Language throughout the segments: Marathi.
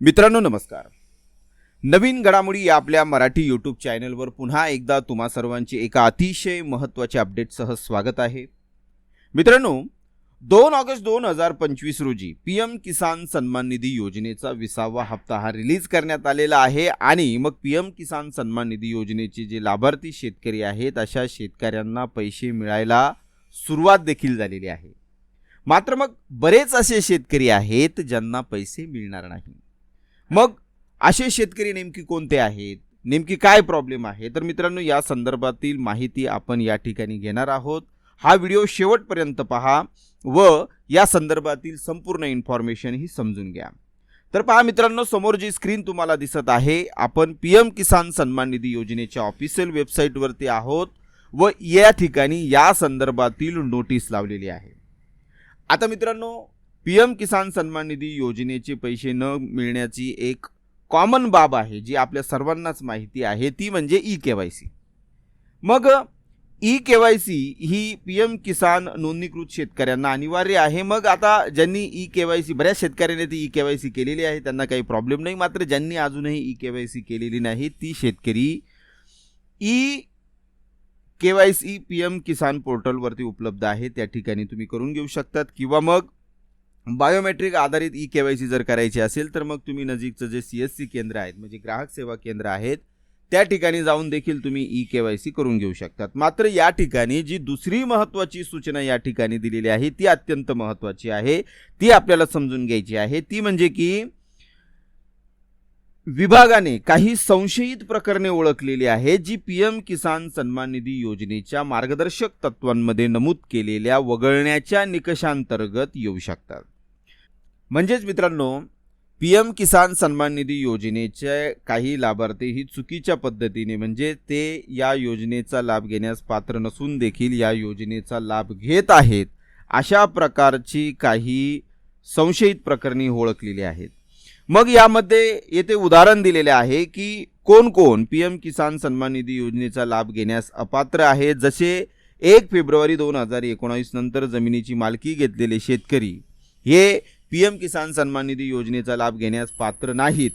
मित्रांनो नमस्कार. नवीन घडामोडी या आपल्या मराठी यूट्यूब चॅनलवर पुन्हा एकदा तुम्हा सर्वांचे एका अतिशय महत्त्वाच्या अपडेटसह स्वागत आहे. मित्रांनो दोन ऑगस्ट दोन हजार पंचवीस रोजी पी एम किसान सन्मान निधी योजनेचा विसावा हप्ता हा रिलीज करण्यात आलेला आहे आणि मग पी एम किसान सन्मान निधी योजनेचे जे लाभार्थी शेतकरी आहेत अशा शेतकऱ्यांना पैसे मिळायला सुरुवात देखील झालेली आहे. मात्र मग बरेच असे शेतकरी आहेत ज्यांना पैसे मिळणार नाही. मग असे शेतकरी नेमकी कोणते आहेत? नेमकी काय प्रॉब्लेम आहे? तर मित्रांनो या संदर्भातील माहिती आपण या ठिकाणी घेणार आहोत. हा व्हिडिओ शेवटपर्यंत पहा व या संदर्भातील संपूर्ण इन्फॉर्मेशन ही समजून घ्या. तर पहा मित्रांनो समोर जी स्क्रीन तुम्हाला दिसत आहे आपण पी एम किसान सन्मान निधी योजनेच्या ऑफिशियल वेबसाईटवरती आहोत व या ठिकाणी या संदर्भातील नोटीस लावलेली आहे. आता मित्रांनो पी एम किसान सन्मान निधी योजनेचे पैसे न मिळण्याची एक कॉमन बाब आहे जी आपल्या सर्वांनाच माहिती आहे ती म्हणजे ई के वाय सी. मग ई के वाय सी ही पी एम किसान नोंदणीकृत शेतकऱ्यांना अनिवार्य आहे. मग आता ज्यांनी ई के वाय सी बऱ्याच शेतकऱ्यांनी ती ई के वाय सी केलेली आहे त्यांना काही प्रॉब्लेम नाही. मात्र ज्यांनी अजूनही ई के वाय सी केलेली नाही ती शेतकरी E K Y C P M Kisan पोर्टलवरती उपलब्ध आहे. त्या ठिकाणी तुम्ही करून घेऊ शकतात. किंवा मग बायोमेट्रिक आधारित ई के वाय सी जर करायची असेल तर मग तुम्ही नजीकचं जे सी एस सी केंद्र आहेत म्हणजे ग्राहक सेवा केंद्र आहेत त्या ठिकाणी जाऊन देखील तुम्ही ई के वाय सी करून घेऊ शकतात. मात्र या ठिकाणी जी दुसरी महत्त्वाची सूचना या ठिकाणी दिलेली आहे ती अत्यंत महत्त्वाची आहे. ती आपल्याला समजून घ्यायची आहे. ती म्हणजे की विभागाने काही संशयित प्रकरणे ओळखलेली आहेत जी पी एम किसान सन्मान निधी योजनेच्या मार्गदर्शक तत्वांमध्ये नमूद केलेल्या वगळण्याच्या निकषांतर्गत येऊ शकतात. म्हणजेच मित्रांनो पी एम किसान सन्मान निधी योजनेचे काही लाभार्थी ही चुकीच्या पद्धतीने म्हणजे ते या योजनेचा लाभ घेण्यास पात्र नसून देखील या योजनेचा लाभ घेत आहेत अशा प्रकारची काही संशयित प्रकरणी ओळखलेली आहेत. मग यामध्ये येथे उदाहरण दिलेले आहे की कोण कोण पी एम किसान सन्मान निधी योजनेचा लाभ घेण्यास अपात्र आहे. जसे एक फेब्रुवारी दोन हजार एकोणावीस नंतर जमिनीची मालकी घेतलेले शेतकरी हे पी एम किसान सन्मान निधी योजनेचा लाभ घेण्यास पात्र नाहीत.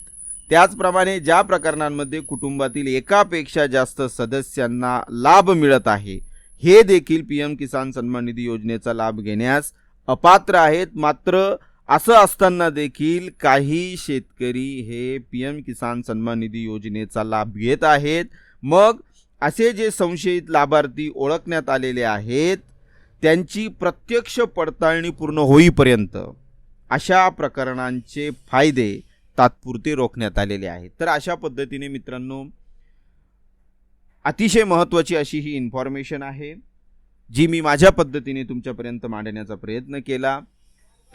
त्याचप्रमाणे ज्या प्रकरणांमध्ये कुटुंबातील एकापेक्षा जास्त सदस्यांना लाभ मिळत आहे हे देखील पी एम किसान सन्मान निधी योजनेचा लाभ घेण्यास अपात्र आहेत. मात्र असं असताना देखील काही शेतकरी हे पी एम किसान सन्मान निधी योजनेचा लाभ घेत आहेत. मग असे जे संशयित लाभार्थी ओळखण्यात आलेले आहेत त्यांची प्रत्यक्ष पडताळणी पूर्ण होईपर्यंत अशा प्रकरणांचे फायदे तात्पुरते रोखण्यात आलेले आहेत. तर अशा पद्धतीने मित्रांनो अतिशय महत्त्वाची अशी ही इन्फॉर्मेशन आहे जी मी माझ्या पद्धतीने तुमच्यापर्यंत मांडण्याचा प्रयत्न केला.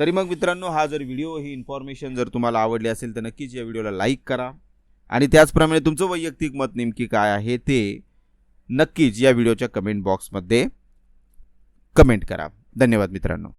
तरी मग मित्रांनो हा जर व्हिडिओ ही इन्फॉर्मेशन जर तुम्हाला आवडली असेल तर नक्कीच या व्हिडिओला लाईक करा. आणि त्याचप्रमाणे तुमचं वैयक्तिक मत नेमकी काय आहे ते नक्कीच या व्हिडिओच्या कमेंट बॉक्समध्ये कमेंट करा. धन्यवाद मित्रांनो.